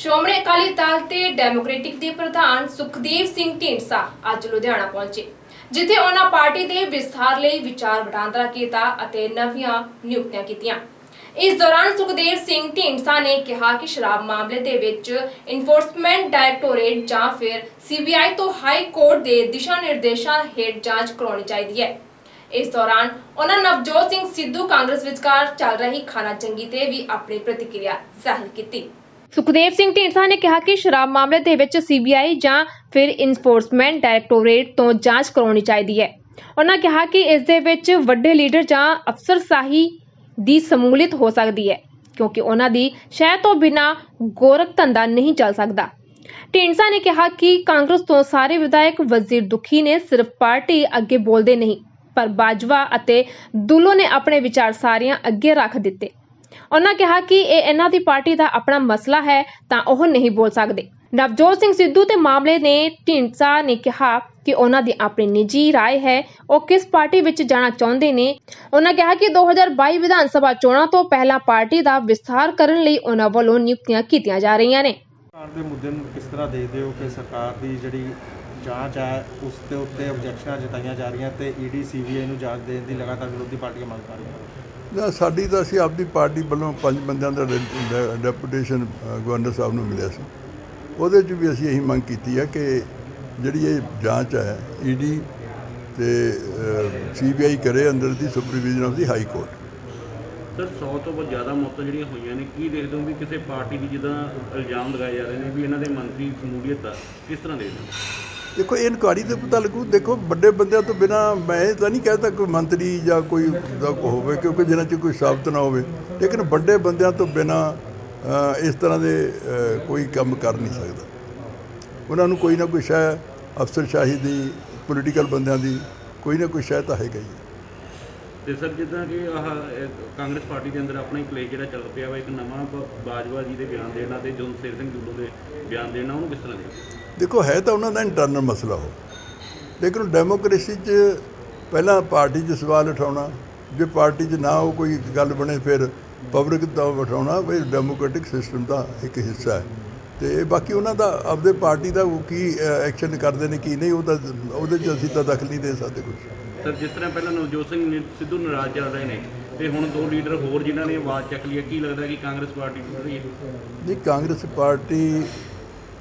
ਸ਼੍ਰੋਮਣੀ ਅਕਾਲੀ ਦਲ ਤੇ ਡੈਮੋਕ੍ਰੈਟਿਕ ਦੇ ਪ੍ਰਧਾਨ ਸੁਖਦੇਵ ਸਿੰਘ ਢੀਂਡਸਾ ਅੱਜ ਲੁਧਿਆਣਾ ਪਹੁੰਚੇ, ਜਿੱਥੇ ਉਹਨਾਂ ਪਾਰਟੀ ਦੇ ਵਿਸਥਾਰ ਲਈ ਵਿਚਾਰ ਵਟਾਂਦਰਾ ਕੀਤਾ ਅਤੇ ਨਵੀਆਂ ਨਿਯੁਕਤੀਆਂ ਕੀਤੀਆਂ। ਇਸ ਦੌਰਾਨ ਸੁਖਦੇਵ ਸਿੰਘ ਢੀਂਡਸਾ ਨੇ ਕਿਹਾ ਕਿ ਸ਼ਰਾਬ ਮਾਮਲੇ ਦੇ ਵਿੱਚ ਇਨਫੋਰਸਮੈਂਟ ਡਾਇਰੈਕਟੋਰੇਟ ਜਾਂ ਫਿਰ ਸੀਬੀਆਈ ਤੋਂ ਹਾਈ ਕੋਰਟ ਦੇ ਦਿਸ਼ਾ ਨਿਰਦੇਸ਼ਾਂ ਹੇਠ ਜਾਂਚ ਕਰਾਉਣੀ ਚਾਹੀਦੀ ਹੈ। ਇਸ ਦੌਰਾਨ ਉਹਨਾਂ ਨਵਜੋਤ ਸਿੰਘ ਸਿੱਧੂ ਕਾਂਗਰਸ ਵਿਚਕਾਰ ਚੱਲ ਰਹੀ ਖਾਨਾ ਚੰਗੀ ਤੇ ਵੀ ਆਪਣੀ ਪ੍ਰਤੀਕਿਰਿਆ ਜ਼ਾਹਿਰ ਕੀਤੀ। ਸੁਖਦੇਵ ਸਿੰਘ ਢੀਂਡਸਾ ਨੇ ਕਿਹਾ ਕਿ ਸ਼ਰਾਬ ਮਾਮਲੇ ਦੇ ਵਿੱਚ ਸੀਬੀਆਈ ਜਾਂ ਫਿਰ ਇਨਫੋਰਸਮੈਂਟ ਡਾਇਰੈਕਟੋਰੇਟ ਤੋਂ ਜਾਂਚ ਕਰਾਉਣੀ ਚਾਹੀਦੀ ਹੈ। ਉਹਨਾਂ ਕਿਹਾ ਕਿ ਇਸ ਦੇ ਵਿੱਚ ਵੱਡੇ ਲੀਡਰ ਜਾਂ ਅਫਸਰਸ਼ਾਹੀ ਦੀ ਸਮੂਲੀਅਤ ਹੋ ਸਕਦੀ ਹੈ, ਕਿਉਂਕਿ ਉਹਨਾਂ ਦੀ ਸ਼ਹਿ ਤੋਂ ਬਿਨਾ ਗੋਰਖ ਧੰਦਾ ਨਹੀਂ ਚੱਲ ਸਕਦਾ। ਢੀਂਡਸਾ ਨੇ ਕਿਹਾ ਕਿ ਕਾਂਗਰਸ ਤੋਂ ਸਾਰੇ ਵਿਧਾਇਕ ਵਜ਼ੀਰ ਦੁਖੀ ਨੇ, ਸਿਰਫ ਪਾਰਟੀ ਅੱਗੇ ਬੋਲਦੇ ਨਹੀਂ, ਪਰ ਬਾਜਵਾ ਅਤੇ ਦੁੱਲੋ ਨੇ ਆਪਣੇ ਵਿਚਾਰ ਸਾਰਿਆਂ ਅੱਗੇ ਰੱਖ ਦਿੱਤੇ। ਉਹਨਾਂ ਕਿਹਾ ਕਿ ਇਹ ਇਹਨਾਂ ਦੀ ਪਾਰਟੀ ਦਾ ਆਪਣਾ ਮਸਲਾ ਹੈ ਤਾਂ ਉਹ ਨਹੀਂ ਬੋਲ ਸਕਦੇ ਨਵਜੋਤ ਸਿੰਘ ਸਿੱਧੂ ਤੇ ਮਾਮਲੇ ਨੇ ਢੀਂਡਸਾ ਨੇ ਕਿਹਾ ਕਿ ਉਹਨਾਂ ਦੀ ਆਪਣੀ ਨਿੱਜੀ رائے ਹੈ ਉਹ ਕਿਸ ਪਾਰਟੀ ਵਿੱਚ ਜਾਣਾ ਚਾਹੁੰਦੇ ਨੇ ਉਹਨਾਂ ਕਿਹਾ ਕਿ 2022 ਵਿਧਾਨ ਸਭਾ ਚੋਣਾਂ ਤੋਂ ਪਹਿਲਾਂ ਪਾਰਟੀ ਦਾ ਵਿਸਥਾਰ ਕਰਨ ਲਈ ਉਹਨਾਂ ਵੱਲੋਂ ਨਿਯੁਕਤੀਆਂ ਕੀਤੀਆਂ ਜਾ ਰਹੀਆਂ ਨੇ ਸਰਕਾਰ ਦੇ ਮੁੱਦੇ ਨੂੰ ਕਿਸ ਤਰ੍ਹਾਂ ਦੇਖਦੇ ਹੋ ਕਿ ਸਰਕਾਰ ਦੀ ਜਿਹੜੀ ਜਾਂਚ ਹੈ ਉਸ ਦੇ ਉੱਤੇ ਆਬਜੈਕਸ਼ਨਾਂ ਜਤਾਈਆਂ ਜਾ ਰਹੀਆਂ ਤੇ ਈਡੀ ਸੀਬੀਆਈ ਨੂੰ ਜਾਂਚ ਦੇਣ ਦੀ ਲਗਾਤਾਰ ਵਿਰੋਧੀ ਪਾਰਟੀਆਂ ਮੰਗ ਕਰ ਰਹੀਆਂ ਨਾ। ਸਾਡੀ ਤਾਂ ਅਸੀਂ ਆਪਦੀ ਪਾਰਟੀ ਵੱਲੋਂ ਪੰਜ ਬੰਦਿਆਂ ਦਾ ਡੈਪੂਟੇਸ਼ਨ ਗਵਰਨਰ ਸਾਹਿਬ ਨੂੰ ਮਿਲਿਆ ਸੀ। ਉਹਦੇ 'ਚ ਵੀ ਅਸੀਂ ਇਹੀ ਮੰਗ ਕੀਤੀ ਹੈ ਕਿ ਜਿਹੜੀ ਇਹ ਜਾਂਚ ਹੈ ਈਡੀ ਤੇ ਸੀਬੀਆਈ ਕਰੇ under the supervision of the high court. Sir 100 ਤੋਂ ਬਹੁਤ ਜ਼ਿਆਦਾ ਮੌਤਾਂ ਜਿਹੜੀਆਂ ਹੋਈਆਂ ਨੇ ਕੀ ਦੇਖਦੇ ਹੋ ਵੀ ਕਿਸੇ ਪਾਰਟੀ ਦੀ ਜਿੱਦਾਂ ਇਲਜ਼ਾਮ ਲਗਾਏ ਜਾ ਰਹੇ ਨੇ ਵੀ ਇਹਨਾਂ ਦੇ ਮੰਤਰੀ ਸਮੂਲੀਅਤ ਆ ਕਿਸ ਤਰ੍ਹਾਂ ਦੇਖਦੇ ਹੋ? ਦੇਖੋ, ਇਹ ਇਨਕੁਆਰੀ ਤੇ ਪਤਾ ਲੱਗੂ ਦੇਖੋ, ਵੱਡੇ ਬੰਦਿਆਂ ਤੋਂ ਬਿਨਾ ਮੈਂ ਇਹ ਤਾਂ ਨਹੀਂ ਕਹਿਤਾ ਕੋਈ ਮੰਤਰੀ ਜਾਂ ਕੋਈ ਦਾ ਹੋਵੇ, ਕਿਉਂਕਿ ਜਿਹਨਾਂ 'ਚ ਕੋਈ ਸਾਬਤ ਨਾ ਹੋਵੇ ਲੇਕਿਨ ਵੱਡੇ ਬੰਦਿਆਂ ਤੋਂ ਬਿਨਾ ਇਸ ਤਰ੍ਹਾਂ ਦੇ ਕੋਈ ਕੰਮ ਕਰ ਨਹੀਂ ਸਕਦਾ ਉਹਨਾਂ ਨੂੰ ਕੋਈ ਨਾ ਕੋਈ ਸ਼ੈ ਅਫਸਰਸ਼ਾਹੀ ਦੀ ਪੋਲੀਟੀਕਲ ਬੰਦਿਆਂ ਦੀ ਕੋਈ ਨਾ ਕੋਈ ਸ਼ੈ ਤਾਂ ਹੈਗਾ ਹੀ ਹੈ। ਤੇ ਸਰ ਜਿੱਦਾਂ ਕਿ ਆਹ, ਇਹ ਕਾਂਗਰਸ ਪਾਰਟੀ ਦੇ ਅੰਦਰ ਆਪਣਾ ਹੀ ਕਲੇਸ਼ ਜਿਹੜਾ ਚੱਲ ਪਿਆ ਵਾ, ਇੱਕ ਨਵਾਂ ਬ- ਬਾਜਵਾ ਜੀ ਦੇ ਬਿਆਨ ਦੇਣਾ ਤੇ ਜੋਨਸੇਰ ਸਿੰਘ ਦੁੱਲੋ ਦੇ ਬਿਆਨ ਦੇਣਾ ਉਹਨੂੰ ਕਿਸ ਤਰ੍ਹਾਂ ਦੇਖਦੇ ਦੇਖੋ, ਹੈ ਤਾਂ ਉਹਨਾਂ ਦਾ ਇੰਟਰਨਲ ਮਸਲਾ ਉਹ। ਲੇਕਿਨ ਡੈਮੋਕ੍ਰੇਸੀ 'ਚ ਪਹਿਲਾਂ ਪਾਰਟੀ 'ਚ ਸਵਾਲ ਉਠਾਉਣਾ, ਜੇ ਪਾਰਟੀ 'ਚ ਨਾ ਉਹ ਕੋਈ ਗੱਲ ਬਣੇ, ਫਿਰ ਪਬਲਿਕ ਦਾ ਉਠਾਉਣਾ ਵੀ ਡੈਮੋਕ੍ਰੈਟਿਕ ਸਿਸਟਮ ਦਾ ਇੱਕ ਹਿੱਸਾ ਹੈ। ਤੇ ਬਾਕੀ ਉਹਨਾਂ ਦਾ ਆਪਦੇ ਪਾਰਟੀ ਦਾ ਉਹ ਕੀ ਐਕਸ਼ਨ ਕਰਦੇ ਨੇ ਕੀ ਨਹੀਂ ਉਹ ਤਾਂ ਉਹਦੇ 'ਚ ਅਸੀਂ ਤਾਂ ਦਖਲ ਨਹੀਂ ਦੇ ਸਕਦੇ ਕੁਝ ਸਰ ਜਿਸ ਤਰ੍ਹਾਂ ਪਹਿਲਾਂ ਨਵਜੋਤ ਸਿੰਘ ਸਿੱਧੂ ਨਾਰਾਜ਼ ਚੱਲ ਰਹੇ ਨੇ ਤੇ ਹੁਣ ਦੋ ਲੀਡਰ ਹੋਰ ਜਿਨ੍ਹਾਂ ਨੇ ਆਵਾਜ਼ ਚੱਕ ਲਈ ਹੈ ਕੀ ਲੱਗਦਾ ਕਿ ਕਾਂਗਰਸ ਪਾਰਟੀ ਟੁੱਟ ਰਹੀ ਹੈ ਨਹੀਂ ਕਾਂਗਰਸ ਪਾਰਟੀ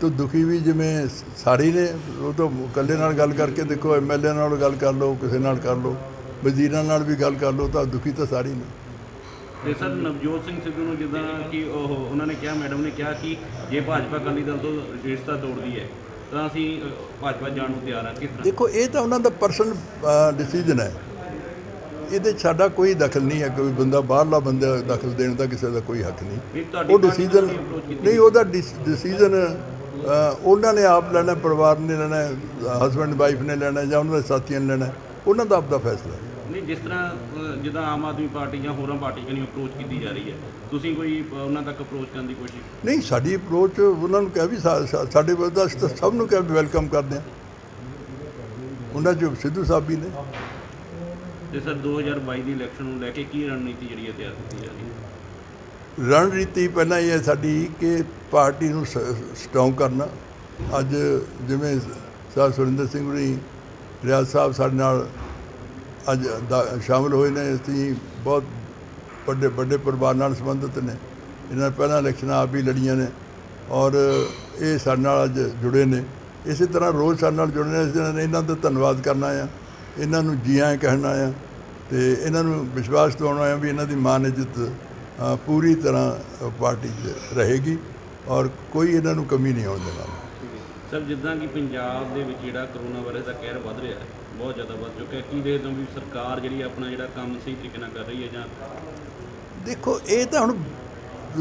ਤੋਂ ਦੁਖੀ ਵੀ ਜਿਵੇਂ ਸਾਰੇ ਨੇ ਉਹ ਤਾਂ ਇਕੱਲੇ ਨਾਲ ਗੱਲ ਕਰਕੇ ਦੇਖੋ ਐਮਐਲਏ ਨਾਲ ਗੱਲ ਕਰ ਲਓ ਕਿਸੇ ਨਾਲ ਕਰ ਲਓ ਵਜ਼ੀਰਾਂ ਨਾਲ ਵੀ ਗੱਲ ਕਰ ਲਓ ਤਾਂ ਦੁਖੀ ਤਾਂ ਸਾਰੇ ਨੇ। ਤੇ ਸਰ ਨਵਜੋਤ ਸਿੰਘ ਸਿੱਧੂ ਨੂੰ ਜਿੱਦਾਂ ਕਿ ਉਹ ਉਹਨਾਂ ਨੇ ਕਿਹਾ ਮੈਡਮ ਨੇ ਕਿਹਾ ਕਿ ਜੇ ਭਾਜਪਾ ਅਕਾਲੀ ਦਲ ਤੋਂ ਰਿਸ਼ਤਾ ਤੋੜਦੀ ਹੈ ਤਾਂ ਅਸੀਂ ਭਾਜਪਾ ਜਾਣ ਨੂੰ ਤਿਆਰ ਹਾਂ। ਕਿਸ ਤਰ੍ਹਾਂ? ਦੇਖੋ ਇਹ ਤਾਂ ਉਹਨਾਂ ਦਾ ਪਰਸਨਲ ਡਿਸੀਜਨ ਹੈ। ਇਹਦੇ ਸਾਡਾ ਕੋਈ ਦਖਲ ਨਹੀਂ ਹੈ ਕੋਈ ਬੰਦਾ ਬਾਹਰਲਾ ਬੰਦਾ ਦਖਲ ਦੇਣ ਦਾ ਕਿਸੇ ਦਾ ਕੋਈ ਹੱਕ ਨਹੀਂ। ਉਹ ਡਿਸੀਜਨ ਨਹੀਂ ਉਹਦਾ ਡਿਸੀਜਨ ਉਹਨਾਂ ਨੇ ਆਪ ਲੈਣਾ ਪਰਿਵਾਰ ਨੇ ਲੈਣਾ ਹਸਬੰਡ ਵਾਈਫ ਨੇ ਲੈਣਾ ਜਾਂ ਉਹਨਾਂ ਦੇ ਸਾਥੀਆਂ ਨੇ ਲੈਣਾ ਉਹਨਾਂ ਦਾ ਆਪਦਾ ਫੈਸਲਾ ਹੈ। ਨਹੀਂ ਜਿਸ ਤਰ੍ਹਾਂ ਜਿੱਦਾਂ ਆਮ ਆਦਮੀ ਪਾਰਟੀ ਜਾਂ ਹੋਰਾਂ ਪਾਰਟੀਆਂ ਨੂੰ ਅਪਰੋਚ ਕੀਤੀ ਜਾ ਰਹੀ ਹੈ ਤੁਸੀਂ ਕੋਈ ਉਹਨਾਂ ਤੱਕ ਅਪਰੋਚ ਕਰਨ ਦੀ ਕੋਸ਼ਿਸ਼ ਨਹੀਂ ਸਾਡੀ ਅਪਰੋਚ ਉਹਨਾਂ ਨੂੰ ਕਿਹਾ ਵੀ ਸਾਡੇ ਵੱਲ ਸਭ ਨੂੰ ਕਿਹਾ ਵੈਲਕਮ ਕਰਦੇ ਹਾਂ। ਉਹਨਾਂ 'ਚ ਸਿੱਧੂ ਸਾਹਿਬ ਵੀ ਨੇ। ਤੇ ਸਰ 2022 ਦੀ ਇਲੈਕਸ਼ਨ ਨੂੰ ਲੈ ਕੇ ਕੀ ਰਣਨੀਤੀ ਜਿਹੜੀ ਹੈ ਤਿਆਰ ਕੀਤੀ ਜਾ ਰਹੀ ਹੈ? ਰਣਨੀਤੀ ਪਹਿਲਾਂ ਇਹ ਹੈ ਸਾਡੀ ਕਿ ਪਾਰਟੀ ਨੂੰ ਸਟਰੋਂਗ ਕਰਨਾ। ਅੱਜ ਜਿਵੇਂ ਸਾਹਿਬ ਸੁਰਿੰਦਰ ਸਿੰਘ ਹੁਣੀ ਰਿਆਜ਼ ਸਾਹਿਬ ਸਾਡੇ ਨਾਲ ਅੱਜ ਦਾ- ਸ਼ਾਮਲ ਹੋਏ ਨੇ, ਅਸੀਂ ਬਹੁਤ ਵੱਡੇ ਵੱਡੇ ਪਰਿਵਾਰ ਨਾਲ ਸੰਬੰਧਿਤ ਨੇ। ਇਹਨਾਂ ਪਹਿਲਾਂ ਇਲੈਕਸ਼ਨਾਂ ਆਪ ਹੀ ਲੜੀਆਂ ਨੇ ਔਰ ਇਹ ਸਾਡੇ ਨਾਲ ਅੱਜ ਜੁੜੇ ਨੇ। ਇਸੇ ਤਰ੍ਹਾਂ ਰੋਜ਼ ਸਾਡੇ ਨਾਲ ਜੁੜੇ ਨੇ ਇਸ ਦਿਨ ਇਹਨਾਂ ਦਾ ਧੰਨਵਾਦ ਕਰਨਾ ਆ, ਇਹਨਾਂ ਨੂੰ ਜੀ ਆਇਆਂ ਕਹਿਣਾ ਆ ਤੇ ਇਹਨਾਂ ਨੂੰ ਵਿਸ਼ਵਾਸ ਦਿਵਾਉਣਾ ਆ ਵੀ ਇਹਨਾਂ ਦੀ ਮਾਨ ਇੱਜ਼ਤ ਪੂਰੀ ਤਰ੍ਹਾਂ ਪਾਰਟੀ 'ਚ ਰਹੇਗੀ ਔਰ ਕੋਈ ਇਹਨਾਂ ਨੂੰ ਕਮੀ ਨਹੀਂ ਆਉਣ ਦੇਣਾ। ਸਰ, ਜਿੱਦਾਂ ਕਿ ਪੰਜਾਬ ਦੇ ਵਿੱਚ ਜਿਹੜਾ ਕਰੋਨਾ ਵਾਇਰਸ ਦਾ ਕਹਿਰ ਵੱਧ ਰਿਹਾ ਹੈ ਬਹੁਤ ਜ਼ਿਆਦਾ ਵੱਧ ਚੁੱਕਾ ਹੈ। ਕੀ ਦੇਖਦੇ ਹੋ ਵੀ ਸਰਕਾਰ ਜਿਹੜੀ ਆਪਣਾ ਜਿਹੜਾ ਕੰਮ ਸਹੀ ਤਰੀਕੇ ਨਾਲ ਕਰ ਰਹੀ ਹੈ ਜਾਂ ਦੇਖੋ ਇਹ ਤਾਂ ਹੁਣ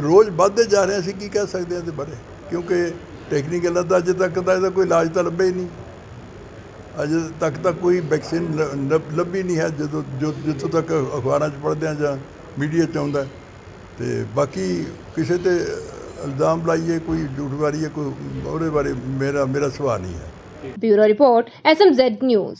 ਰੋਜ਼ ਵੱਧਦੇ ਜਾ ਰਹੇ ਅਸੀਂ ਕੀ ਕਹਿ ਸਕਦੇ ਹਾਂ ਇਹਦੇ ਬਾਰੇ? ਕਿਉਂਕਿ ਟੈਕਨੀਕਲ ਦਾ ਅਜੇ ਤੱਕ ਤਾਂ ਇਹਦਾ ਕੋਈ ਇਲਾਜ ਤਾਂ ਲੱਭਿਆ ਹੀ ਨਹੀਂ। ਅਜੇ ਤੱਕ ਤਾਂ ਕੋਈ ਵੈਕਸੀਨ ਲੱਭ- ਲੱਭੀ ਨਹੀਂ ਹੈ ਜਦੋਂ ਜੋ ਜਿੱਥੋਂ ਤੱਕ ਅਖਬਾਰਾਂ 'ਚ ਪੜ੍ਹਦੇ ਹਾਂ ਜਾਂ ਮੀਡੀਆ 'ਚ ਆਉਂਦਾ ਹੈ। ਤੇ ਬਾਕੀ ਕਿਸੇ ਤੇ ਇਲਜ਼ਾਮ ਲਾਈਏ ਕੋਈ ਝੂਠ ਮਾਰੀਏ ਕੋਈ ਉਹਦੇ ਬਾਰੇ ਮੇਰਾ ਮੇਰਾ ਸੁਭਾਅ ਨਹੀਂ ਹੈ। Bureau report SMZ news